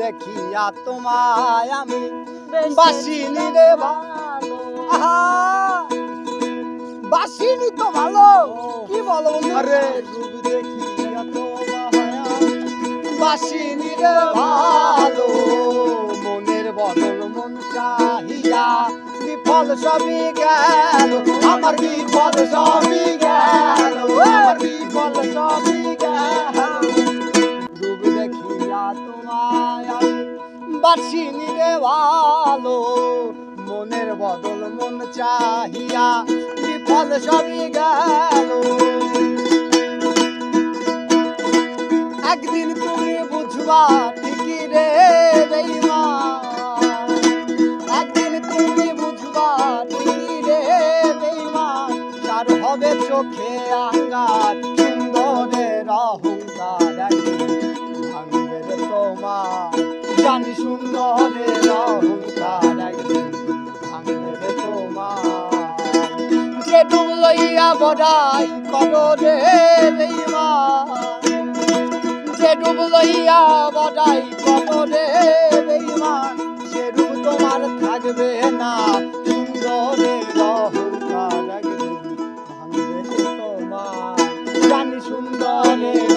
দেখিয়া তোমায় আমি বাসিনি রে ভালো। বাসিনি তো ভালো। কি বলো আরে। রূপ দেখিয়া তোমায় বাসিনি রে ভালো। মনের বদল মন চাহিয়া বিফল সবই গেল আমার বিফল সবই গেল বাসিনি রে ভালো, মনের বদল মন চাহিয়া বিফল সবই গেল। একদিন তুমি বুঝবা ঠিকই রে বেইমান একদিন তুমি বুঝবা ঠিকই রে বেইমান চার হবে চোখে আঙ্গার সুন্দরের অহংকার জানি সুন্দরের অহংকার একদিন ভাঙবে তোমার যে ডুব লইয়া বড়াই করো রে যে ডুব লইয়া বড়াই করো রে বেইমান জানি সুন্দরের